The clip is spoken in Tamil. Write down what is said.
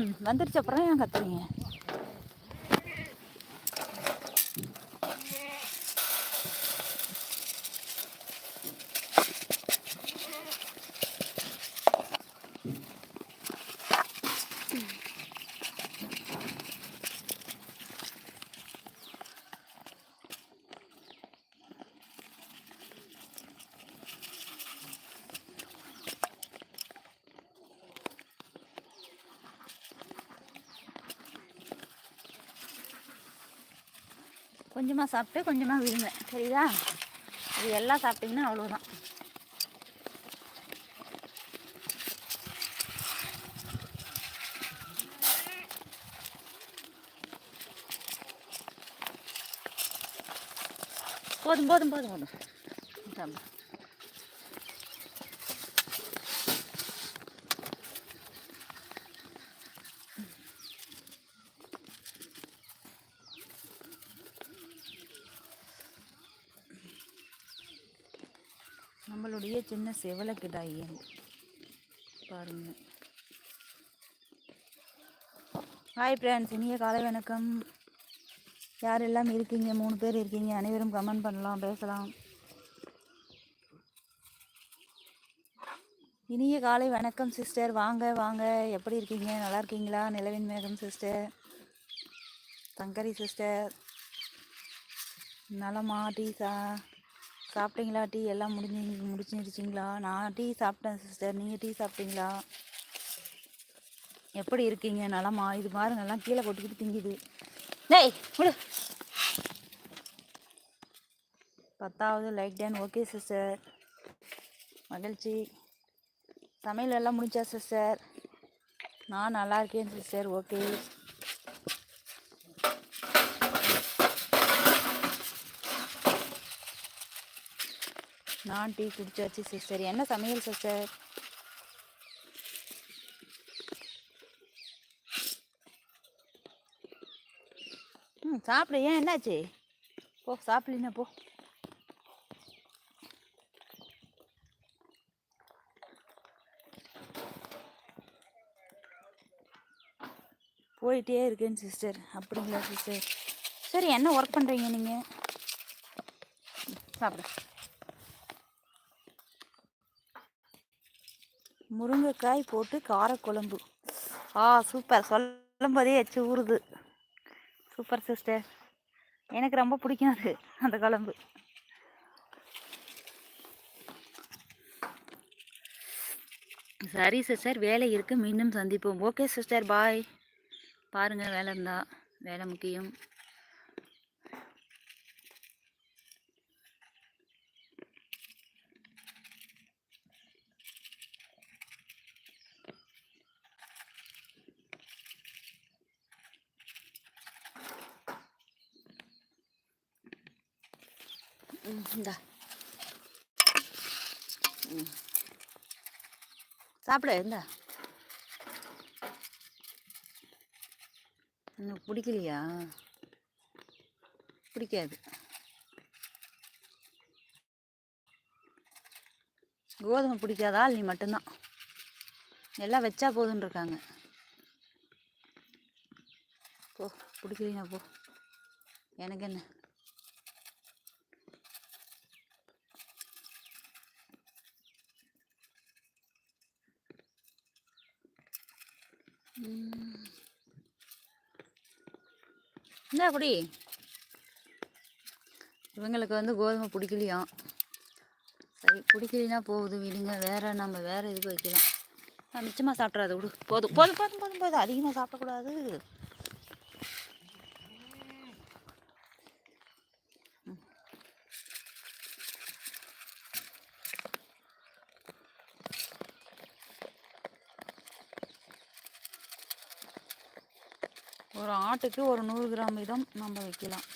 ம் வந்துருச்சு. அப்புறம் ஏன் கத்துறீங்க? கொஞ்சமாக சாப்பிட்டு கொஞ்சமாக விடுங்க சரிதா இது எல்லாம் சாப்பிட்டீங்கன்னா அவ்வளோதான் போதும் போதும் போதும் போதும். நம்மளுடைய சின்ன செவலக்கிடாயன் பாருங்க. ஹாய் ஃப்ரெண்ட்ஸ் இனிய காலை வணக்கம். யாரெல்லாம் இருக்கீங்க? மூணு பேர் இருக்கீங்க. அனைவரும் கமெண்ட் பண்ணலாம் பேசலாம். இனிய காலை வணக்கம் சிஸ்டர் வாங்க வாங்க. எப்படி இருக்கீங்க? நல்லா இருக்கீங்களா? நிலவின் மேகம் சிஸ்டர் தங்கரி சிஸ்டர் நலமா டீசா? சாப்பிட்டீங்களா டீ? எல்லாம் முடிஞ்சு முடிச்சிருச்சிங்களா? நான் டீ சாப்பிட்டேன் சிஸ்டர் நீங்கள் டீ சாப்பிட்டீங்களா? எப்படி இருக்கீங்க? நலமா? இது பாருங்க எல்லாம் கீழே கொட்டிக்கிட்டு திங்குது. டேய் விடு. பத்தாவது லைக் டேன். ஓகே சிஸ்டர் மகிழ்ச்சி. சமையல் எல்லாம் முடிஞ்சா சிஸ்டர் நான் நல்லா இருக்கேன் சிஸ்டர் ஓகே. நான் டீ குடிச்சாச்சு சிஸ்டர் என்ன சமையல் சிஸ்டர் ம் சாப்பிடு. ஏன் என்னாச்சு? போ சாப்பிடலாம் போ. போயிட்டே இருக்கேன் சிஸ்டர் அப்படிங்களா சிஸ்டர் சரி என்ன ஒர்க் பண்ணுறீங்க நீங்கள் சாப்பிடு. முருங்கைக்காய் போட்டு காரக்குழம்பு. ஆ சூப்பர். சொல்லும் போதே எச்சு ஊறுது. Super sister. எனக்கு ரொம்ப பிடிக்கும் அது அந்த குழம்பு. சரி சிஸ்டர் வேலை இருக்கு. மீண்டும் சந்திப்போம். Okay sister bye. பாருங்க வேலை இருந்தா வேலை முக்கியம். இந்தா. ம். சாப்பிடு இந்தா. உனக்கு பிடிக்கலையா? பிடிக்காது. கோதுமை பிடிக்காதா? நீ மட்டும்தான். எல்லாம் வச்சா போதுன்னு இருக்காங்க போ பிடிக்கலையா போ. எனக்கு என்ன? என்ன அப்படி? குடி இவங்களுக்கு வந்து கோதுமை பிடிக்கலையாம் சரி பிடிக்கலைன்னா போகுது விடுங்க. வேற நம்ம வேற இதுக்கு வைக்கலாம். மிச்சமாக சாப்பிட்றாது விடு. போதும். போதும் போதும் போதும் போதும். அதிகமாக சாப்பிடக்கூடாது. ஒரு ஆட்டுக்கு ஒரு நூறு கிராம் வீதம் நம்ம வைக்கலாம்.